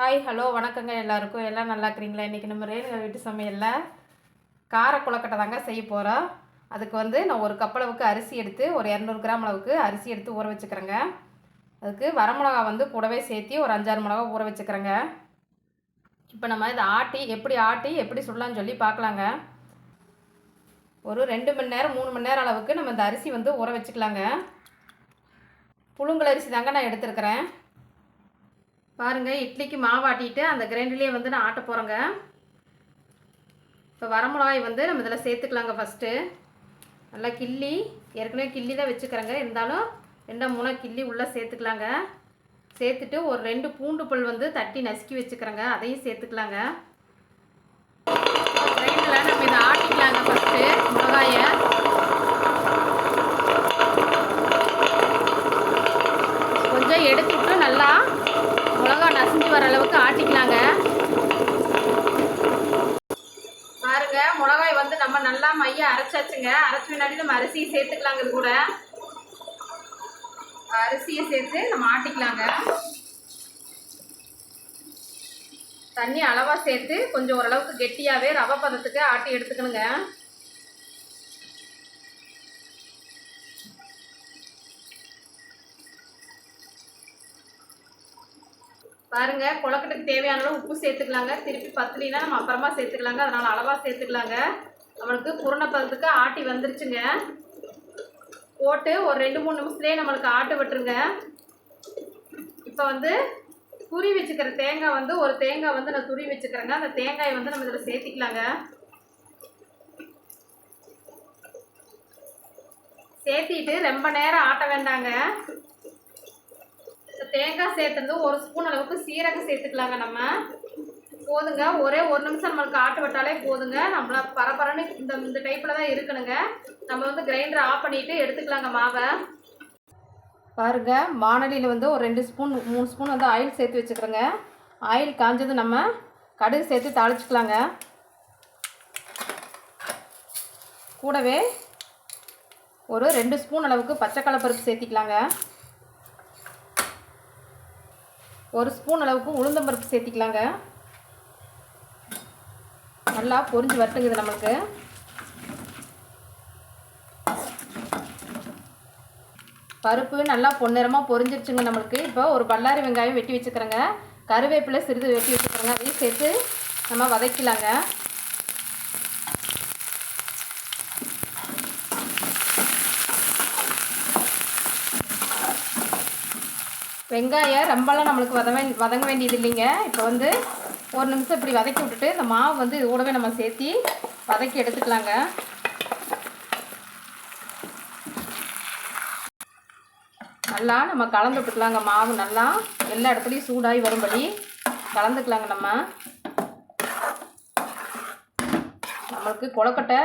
Hi hello வணக்கங்க எல்லாருக்கும். எல்லாம் நல்லா இருக்கிறீங்களா? இன்றைக்கி நம்ம ரேணுகா வீட்டு சமையலில் கார குழக்கட்டை தாங்க செய்ய போகிறோம் அதுக்கு வந்து நான் ஒரு கப் அளவுக்கு அரிசி எடுத்து ஒரு இரநூறு கிராம் அளவுக்கு அரிசி எடுத்து ஊற வச்சுக்கிறேங்க. அதுக்கு வரமிளகா வந்து கூடவே சேர்த்து ஒரு அஞ்சாறு மிளகா ஊற வச்சுக்கிறேங்க. இப்போ நம்ம இதை ஆட்டி எப்படி ஆட்டி எப்படி சுடலான்னு சொல்லி பார்க்கலாங்க. ஒரு ரெண்டு மணி நேரம் மூணு மணி நேரம் அளவுக்கு நம்ம இந்த அரிசி வந்து ஊற வச்சுக்கலாங்க. புழுங்கல் அரிசி தாங்க நான் எடுத்துருக்கிறேன். பாருங்கள் இட்லிக்கு மாவாட்டிட்டு அந்த கிரைண்டர்லேயே வந்து நான் ஆட்ட போகிறேங்க இப்போ வரமிளகாய் வந்து நம்ம இதில் சேர்த்துக்கலாங்க ஃபஸ்ட்டு நல்லா கிள்ளி ஏற்கனவே கிள்ளி தான் வச்சுக்கிறேங்க. இருந்தாலும் ரெண்டா மூணாக கிள்ளி உள்ளே சேர்த்துக்கலாங்க. சேர்த்துட்டு ஒரு ரெண்டு பூண்டு பல் வந்து தட்டி நசுக்கி வச்சுக்கிறேங்க. அதையும் சேர்த்துக்கலாங்க. நல்லா மைய அரைச்சாச்சுங்க. அரைச்ச முன்னாடி நம்ம அரிசியை சேர்த்துக்கலாங்க இது கூட. அரிசியை சேர்த்து நம்ம ஆட்டிக்கலாங்க. தண்ணி அளவாக சேர்த்து கொஞ்சம் ஓரளவுக்கு கெட்டியாகவே ரவை பதத்துக்கு ஆட்டி எடுத்துக்கணுங்க. பாருங்க குழக்கட்டுக்கு தேவையான அளவு உப்பு சேர்த்துக்கலாங்க. திருப்பி பத்துலினா நம்ம அப்புறமா சேர்த்துக்கலாங்க. அதனால் அளவாக சேர்த்துக்கலாங்க. நம்மளுக்கு புரண பதத்துக்கு ஆட்டி வந்துருச்சுங்க. போட்டு ஒரு ரெண்டு மூணு நிமிஷத்துலேயே நம்மளுக்கு ஆட்டு விட்டுருங்க. இப்போ வந்து துரி வச்சுக்கிற தேங்காய் வந்து ஒரு தேங்காய் வந்து நான் துரி வச்சுக்கிறேங்க. அந்த தேங்காயை வந்து நம்ம இதில் சேர்த்திக்கலாங்க. சேர்த்திட்டு ரொம்ப நேரம் ஆட்ட வேண்டாங்க. இந்த தேங்காய் சேர்த்துறது ஒரு ஸ்பூன் அளவுக்கு சீரகம் சேர்த்துக்கலாங்க நம்ம. போதுங்க. ஒரே ஒரு நிமிஷம் நம்மளுக்கு ஆட்டு விட்டாலே போதுங்க. நம்மள பரபரன்னு இந்த இந்த டைப்பில் தான் இருக்கணுங்க. நம்ம வந்து கிரைண்டரை ஆஃப் பண்ணிவிட்டு எடுத்துக்கலாங்க மாவை. பாருங்க வானலியில் வந்து ஒரு ரெண்டு ஸ்பூன் மூணு ஸ்பூன் வந்து ஆயில் சேர்த்து வச்சுக்கிறோங்க. ஆயில் காஞ்சது நம்ம கடுகு சேர்த்து தாளிச்சிக்கலாங்க. கூடவே ஒரு ரெண்டு ஸ்பூன் அளவுக்கு பச்சைக்கடலை பருப்பு சேர்த்திக்கலாங்க. ஒரு ஸ்பூன் அளவுக்கு உளுந்தம்பருப்பு சேர்த்திக்கலாங்க. நல்லா பொரிஞ்சு வரட்டுங்குது நம்மளுக்கு. பருப்பு நல்லா பொன்னிறமாக பொரிஞ்சிருச்சுங்க நம்மளுக்கு. இப்போ ஒரு பல்லாரி வெங்காயம் வெட்டி வச்சுக்கிறேங்க. கருவேப்பிலை சிறிது வெட்டி வச்சுக்கிறேங்க. அதையும் சேர்த்து நம்ம வதக்கலாங்க. வெங்காயம் ரொம்பலாம் நம்மளுக்கு வதங்க வதங்க வேண்டியது இல்லைங்க இப்போ வந்து ஒரு நிமிஷம் இப்படி வதக்கி விட்டுட்டு இந்த மாவு வந்து கூடவே நம்ம சேர்த்தி வதக்கி எடுத்துக்கலாங்க. நல்லா நம்ம கலந்து விட்டுக்கலாங்க மாவு நல்லா. எல்லா இடத்துலையும் சூடாகி வரும்படி கலந்துக்கலாங்க நம்ம. நம்மளுக்கு கொலக்கட்டை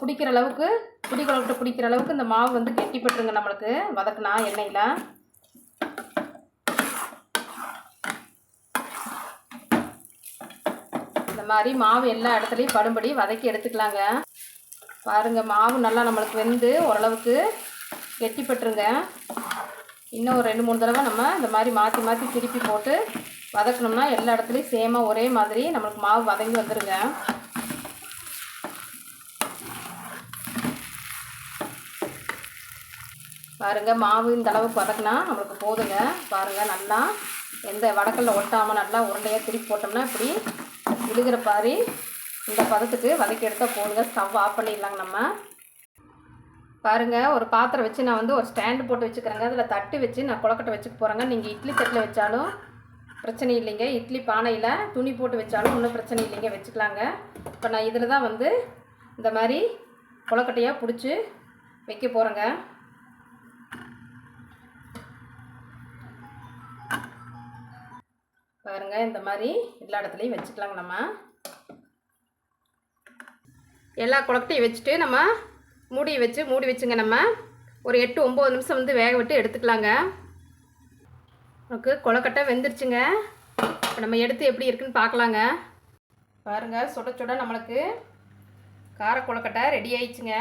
பிடிக்கிற அளவுக்கு புடி கொலக்கட்டை பிடிக்கிற அளவுக்கு இந்த மாவு வந்து கெட்டிப்பட்டுருங்க நம்மளுக்கு. வதக்குனா எண்ணெயில். இந்த மாதிரி மாவு எல்லா இடத்துலையும் படும்படி வதக்கி எடுத்துக்கலாங்க. பாருங்கள் மாவு நல்லா நம்மளுக்கு வெந்து ஓரளவுக்கு கெட்டிப்பட்டுருங்க இன்னும் ஒரு ரெண்டு மூணு தடவை நம்ம இந்த மாதிரி மாற்றி மாற்றி திருப்பி போட்டு வதக்கணும்னா எல்லா இடத்துலையும் சேமாக ஒரே மாதிரி நம்மளுக்கு மாவு வதங்கி வந்துடுங்க பாருங்கள் மாவு இந்த அளவுக்கு வதக்கினா நம்மளுக்கு போதுங்க. பாருங்கள் நல்லா எந்த வடக்கல்ல ஒட்டாமல் நல்லா உருண்டையாக திருப்பி போட்டோம்னா இப்படி விழுகிற பாரி இந்த பதத்துக்கு வதக்கி எடுத்தால் போடுங்க ஸ்டவ் ஆஃப் பண்ணிடலாங்க நம்ம. பாருங்கள் ஒரு பாத்திரம் வச்சு நான் வந்து ஒரு ஸ்டாண்டு போட்டு வச்சுக்கிறேங்க. அதில் தட்டு வச்சு நான் குளக்கட்டை வச்சுக்க போகிறேங்க நீங்கள் இட்லி தட்டில் வச்சாலும் பிரச்சனை இல்லைங்க. இட்லி பானையில் துணி போட்டு வச்சாலும் ஒன்றும் பிரச்சனை இல்லைங்க. வச்சுக்கலாங்க. இப்போ நான் இதில் தான் வந்து இந்த மாதிரி குழக்கட்டையாக பிடிச்சி வைக்க போகிறேங்க பாருங்கள் இந்த மாதிரி எல்லா இடத்துலையும் வச்சுக்கலாங்க நம்ம. எல்லா குழக்கட்டையும் வச்சுட்டு நம்ம மூடி வச்சு மூடி வச்சுங்க நம்ம. ஒரு எட்டு ஒம்பது நிமிஷம் வந்து வேக விட்டு எடுத்துக்கலாங்க. நமக்கு கொலக்கட்டை வெந்துருச்சுங்க. இப்போ நம்ம எடுத்து எப்படி இருக்குன்னு பார்க்கலாங்க. பாருங்கள் சுட சுட நம்மளுக்கு கார கொலக்கட்டை ரெடி ஆயிடுச்சுங்க.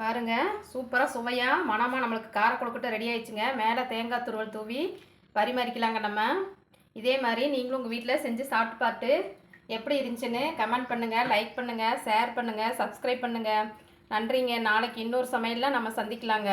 பாருங்கள் சூப்பராக சுவையாக மனமாக நம்மளுக்கு கார கொழுக்கட்டை ரெடி ஆயிடுச்சுங்க. மேலே தேங்காய் துருவல் தூவி பரிமாறிக்கலாங்க நம்ம. இதே மாதிரி நீங்களும் உங்கள் வீட்டில் செஞ்சு சாப்பிட்டு பார்த்து எப்படி இருந்துச்சுன்னு கமெண்ட் பண்ணுங்கள் லைக் பண்ணுங்கள் ஷேர் பண்ணுங்கள் சப்ஸ்கிரைப் பண்ணுங்கள் நன்றிங்க. நாளைக்கு இன்னொரு சமையலில் நம்ம சந்திக்கலாங்க.